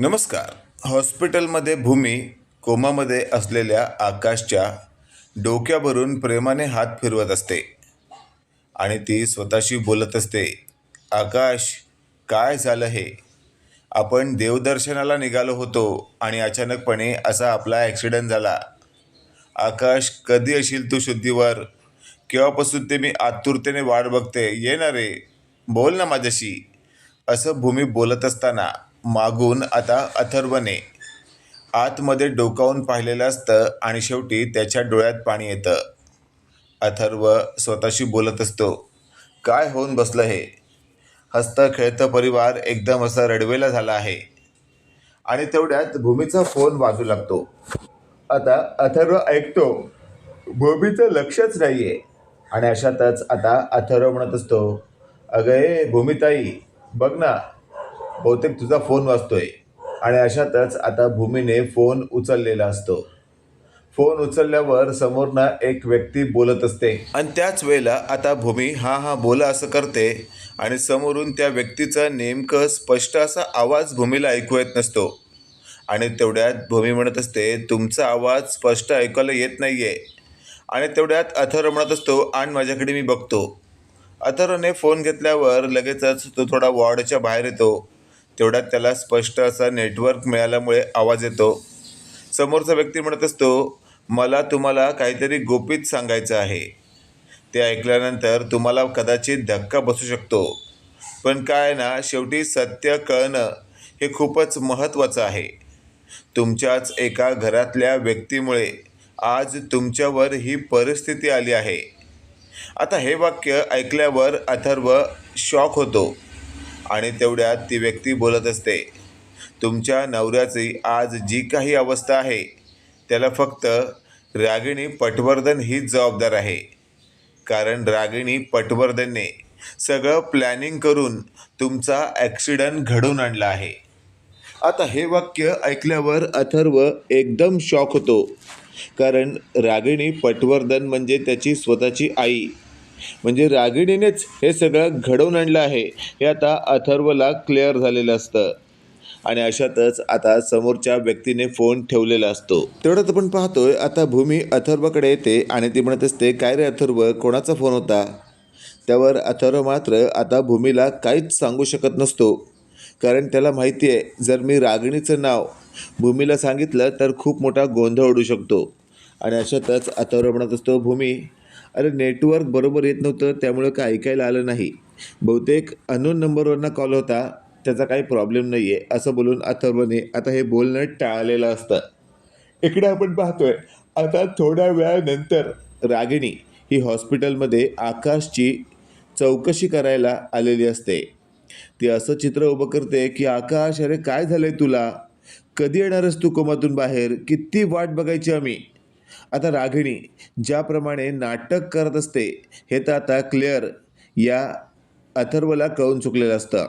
नमस्कार. हॉस्पिटलमध्ये भूमी कोमामध्ये असलेल्या आकाशच्या डोक्यावरून प्रेमाने हात फिरवत असते आणि ती स्वतःशी बोलत असते आकाश काय झालं हे? आपण देवदर्शनाला निघालो होतो आणि अचानकपणे असा आपला ॲक्सिडेंट झाला. आकाश कधी येशील तू शुद्धीवर? केव्हापासून ते मी आतुरतेने वाट बघते? ये ना रे बोल ना माझ्याशी. असं भूमी बोलत असताना मागून आता अथर्वने आतमध्ये डोकावून पाहिलेलं असतं आणि शेवटी त्याच्या डोळ्यात पाणी येतं. अथर्व स्वतःशी बोलत असतो काय होऊन बसलं हे? हसतं खेळतं परिवार एकदम असा रडवेला झाला आहे. आणि तेवढ्यात भूमीचा फोन वाजू लागतो. आता अथर्व ऐकतो भूमीचं लक्षच नाही आहे आणि अशातच आता अथर्व म्हणत असतो अगं ए भूमिताई बघ ना बहुतेक तुझा फोन वाजतोय. आणि अशातच आता भूमीने फोन उचललेला असतो. फोन उचलल्यावर समोरनं एक व्यक्ती बोलत असते. आणि त्याच वेळेला आता भूमी हा हा बोला असं करते. आणि समोरून त्या व्यक्तीचा नेमकं स्पष्ट असा आवाज भूमीला ऐकू येत नसतो. आणि तेवढ्यात भूमी म्हणत असते तुमचा आवाज स्पष्ट ऐकायला येत नाही आहे आणि तेवढ्यात अथर्व म्हणत असतो आणि माझ्याकडे मी बघतो. अथर्वने फोन घेतल्यावर लगेचच तो थोडा वॉर्डच्या बाहेर येतो. तेवढ्यात त्याला स्पष्ट असा नेटवर्क मिळाल्यामुळे आवाज येतो. समोरचा व्यक्ती म्हणत असतो मला तुम्हाला काहीतरी गोपित सांगायचं आहे. ते ऐकल्यानंतर तुम्हाला कदाचित धक्का बसू शकतो. पण काय ना शेवटी सत्य कळणं हे खूपच महत्त्वाचं आहे. तुमच्याच एका घरातल्या व्यक्तीमुळे आज तुमच्यावर ही परिस्थिती आली आहे. आता हे वाक्य ऐकल्यावर अथर्व शॉक होतो. आणि तेवढ्यात ती व्यक्ती बोलत असते तुमच्या नवऱ्याची आज जी काही अवस्था आहे त्याला फक्त रागिणी पटवर्धन हीच जबाबदार आहे. कारण रागिणी पटवर्धनने सगळं प्लॅनिंग करून तुमचा ॲक्सिडंट घडवून आणला आहे. आता हे वाक्य ऐकल्यावर अथर्व एकदम शॉक होतो. कारण रागिणी पटवर्धन म्हणजे त्याची स्वतःची आई. म्हणजे रागिणीनेच हे सगळं घडवून आणलं आहे हे आता अथर्वला क्लिअर झालेलं असतं. आणि अशातच आता समोरच्या व्यक्तीने फोन ठेवलेला असतो. तेवढ्यात आपण पाहतोय आता भूमी अथर्वकडे येते आणि ती म्हणत असते काय रे अथर्व कोणाचा फोन होता? त्यावर अथर्व मात्र आता भूमीला काहीच सांगू शकत नसतो. कारण त्याला माहिती आहे जर मी रागिणीचं नाव भूमीला सांगितलं तर खूप मोठा गोंधळ उडू शकतो. आणि अशातच अथर्व म्हणत असतो भूमी अरे नेटवर्क बरोबर येत नव्हतं त्यामुळे काय ऐकायला आलं नाही. बहुतेक अनोन नंबरवरनं कॉल होता त्याचा काही प्रॉब्लेम नाही आहे असं बोलून अथर्वने आता हे बोलणं टाळलेलं असतं. इकडे आपण पाहतोय आता थोड्या वेळानंतर रागिणी ही हॉस्पिटलमध्ये आकाशची चौकशी करायला आलेली असते. ती असं चित्र उभं करते की आकाश अरे काय झालंय तुला? कधी येणारच तू कोमातून बाहेर? किती वाट बघायची आम्ही? आता रागिणी ज्याप्रमाणे नाटक करत असते हे तर आता क्लिअर या अथर्वला कळून चुकलेलं असतं.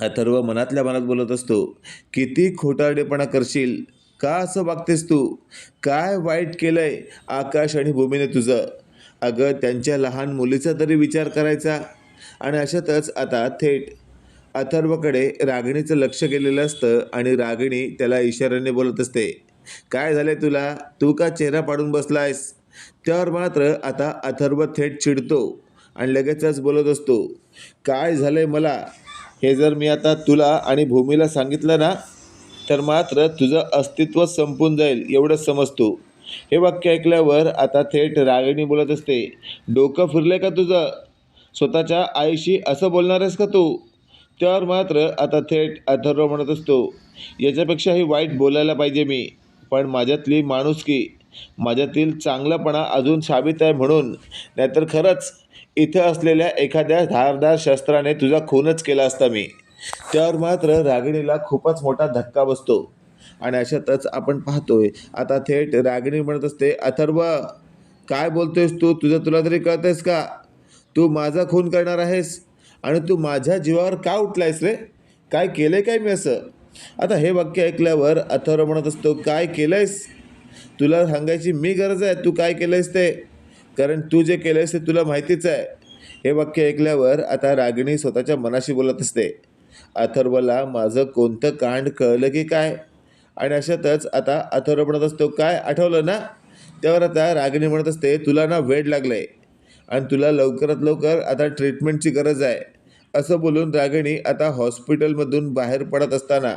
अथर्व मनातल्या मनात बोलत असतो किती खोटारडेपणा करशील? का असं वागतेस तू? काय वाईट केलंय आकाश आणि भूमीने तुझं? अगं त्यांच्या लहान मुलीचा तरी विचार करायचा. आणि अशातच आता थेट अथर्वकडे रागिणीचं लक्ष गेलेलं असतं आणि रागिणी त्याला इशाऱ्याने बोलत असते काय झालंय तुला? तू का चेहरा पाडून बसलायस? त्यावर मात्र आता अथर्व थेट चिडतो आणि लगेचच बोलत असतो काय झालंय मला? हे जर मी आता तुला आणि भूमीला सांगितलं ना तर मात्र तुझं अस्तित्व संपून जाईल एवढंच समजतो. हे वाक्य ऐकल्यावर आता थेट रागिणी बोलत असते डोकं फिरलंय का तुझं? स्वतःच्या आईशी असं बोलणार आहेस का तू? त्यावर मात्र आता थेट अथर्व म्हणत असतो याच्यापेक्षाही वाईट बोलायला पाहिजे मी. पण माझ्यातली माणुसकी माझ्यातील चांगलंपणा अजून साबित आहे म्हणून. नाहीतर खरंच इथं असलेल्या एखाद्या धारदार शस्त्राने तुझा खूनच केला असता मी. त्यावर मात्र रागिणीला खूपच मोठा धक्का बसतो. आणि अशातच आपण पाहतोय आता थेट रागिणी म्हणत असते अथर्व काय बोलतोयस तू? तुझं तुला तरी कळतेस का? तू माझा खून करणार आहेस? आणि तू माझ्या जीवावर का उठलायस रे? काय केलंय काय मी असं? आता हे वाक्य ऐकल्यावर अथर्व म्हणत असतो काय केलंयस? तुला सांगायची मी गरज आहे तू काय केलंयस ते? कारण तू जे केलंयस ते तुला माहितीच आहे. हे वाक्य ऐकल्यावर आता रागिणी स्वतःच्या मनाशी बोलत असते अथर्वला माझं कोणतं कांड कळलं की काय? आणि अशातच आता अथर्व म्हणत असतो काय आठवलं ना? त्यावर आता रागिणी म्हणत असते तुला ना वेड लागलं आहे आणि तुला लवकरात लवकर आता ट्रीटमेंटची गरज आहे. असं बोलून रागिणी आता हॉस्पिटलमधून बाहेर पडत असताना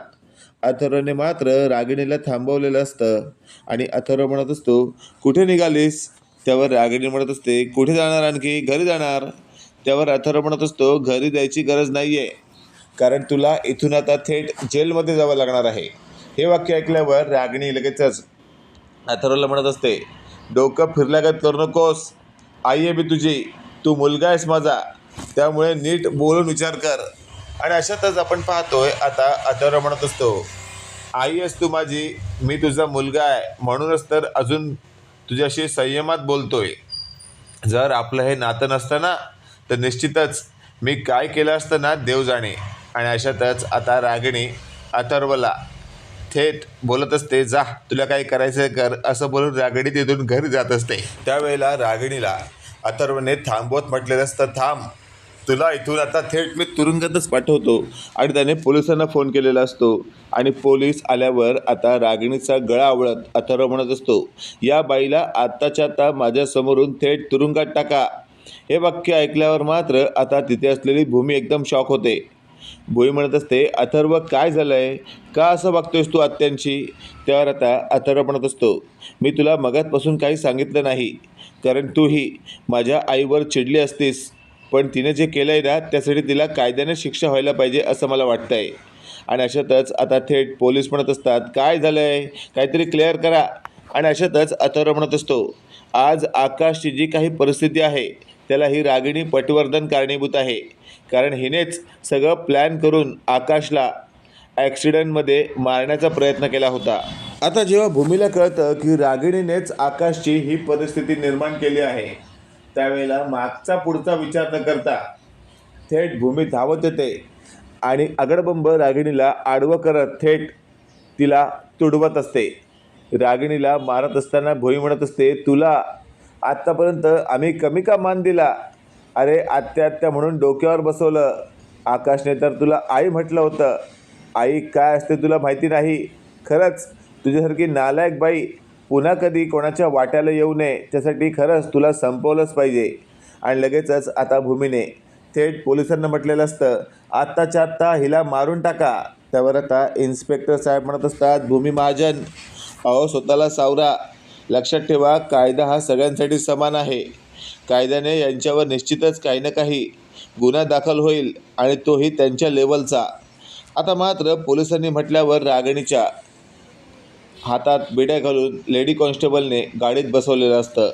अथर्वने मात्र रागिणीला थांबवलेलं असतं. आणि अथर्व म्हणत असतो कुठे निघालीस? त्यावर रागिणी म्हणत असते कुठे जाणार आणखी? घरी जाणार. त्यावर अथर्व म्हणत असतो घरी जायची गरज नाही आहे कारण तुला इथून आता थेट जेलमध्ये जावं लागणार आहे. हे वाक्य ऐकल्यावर रागिणी लगेचच अथर्वला म्हणत असते डोकं फिरल्यागत करू नकोस. आई आहे मी तुझी. तू मुलगा आहेस माझा. त्यामुळे नीट बोलून विचार कर. आणि अशातच आपण पाहतोय आता अथर्व म्हणत असतो आई अस तू माझी मी तुझा मुलगा आहे. म्हणूनच तर अजून तुझ्याशी संयमात बोलतोय. जर आपलं हे नातं नसतं ना तर निश्चितच मी काय केलं असतं ना देव जाणे. आणि अशातच आता रागिणी अथर्वला थेट बोलत असते जा तुला काय करायचं आहे कर असं बोलून रागिणी तिथून घरी जात असते. त्यावेळेला रागिणीला अथर्वने थांबवत म्हटलेलं असतं थांब तुला इथून आता थेट मी तुरुंगातच पाठवतो. आणि त्याने पोलिसांना फोन केलेला असतो. आणि पोलीस आल्यावर आता रागिणीचा गळा आवळत अथर्व म्हणत असतो या बाईला आत्ताच्या आता माझ्यासमोरून थेट तुरुंगात टाका. हे वाक्य ऐकल्यावर मात्र आता तिथे असलेली भूमी एकदम शॉक होते. भुई म्हणत असते अथर्व काय झालं आहे का असं वागतोयस तू आत्यांशी? त्यावर आता अथर्व म्हणत असतो मी तुला मगातपासून काही सांगितलं नाही. कारण तूही माझ्या आईवर चिडली असतीस. पण तिने जे केलं आहे ना त्यासाठी तिला कायद्याने शिक्षा व्हायला पाहिजे असं मला वाटतं आहे आणि अशातच आता थेट पोलीस म्हणत असतात काय झालं आहे काहीतरी क्लिअर करा. आणि अशातच अथर्व म्हणत असतो आज आकाशची जी काही परिस्थिती आहे त्याला ही रागिणी पटवर्धन कारणीभूत आहे. कारण हिनेच सगळं प्लॅन करून आकाशला ॲक्सिडेंटमध्ये मारण्याचा प्रयत्न केला होता. आता जेव्हा भूमीला कळतं की रागिणीनेच आकाशची ही परिस्थिती निर्माण केली आहे त्यावेळेला मागचा पुढचा विचार न करता थेट भूमी धावत येते. आणि अगडबंब रागिणीला आडवं करत थेट तिला तुडवत असते. रागिणीला मारत असताना भोई म्हणत असते तुला आत्तापर्यंत आम्ही कमी का मान दिला? अरे आत्या आत्या म्हणून डोक्यावर बसवलं. आकाशने तर तुला आई म्हटलं होतं. आई काय असते तुला माहिती नाही. खरंच तुझ्यासारखी नालायक बाई पुन्हा कधी कोणाच्या वाट्याला येऊ नये त्यासाठी खरंच तुला संपवलंच पाहिजे. आणि लगेचच आता भूमीने थेट पोलिसांना म्हटलेलं असतं आत्ताच्या आत्ता हिला मारून टाका. त्यावर आता इन्स्पेक्टर साहेब म्हणत असतात भूमी महाजन अहो स्वतःला सावरा. लक्षात ठेवा कायदा हा सगळ्यांसाठी समान आहे. कायद्याने यांच्यावर निश्चितच काही ना काही गुन्हा दाखल होईल आणि तोही त्यांच्या लेवलचा आता मात्र पोलिसांनी म्हटल्यावर रागणीच्या हातात बिड्या घालून लेडी कॉन्स्टेबलने गाडीत बसवलेलं असतं.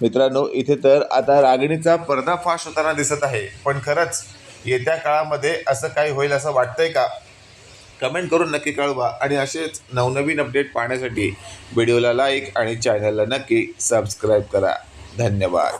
मित्रांनो इथे तर आता रागिणीचा पर्दाफाश होताना दिसत आहे. पण खरंच येत्या काळामध्ये असं काही होईल असं वाटतंय का? कमेंट करून नक्की कळवा आणि असेच नवनवीन अपडेट पाहण्यासाठी व्हिडिओला लाईक आणि चॅनलला नक्की सबस्क्राईब करा. धन्यवाद.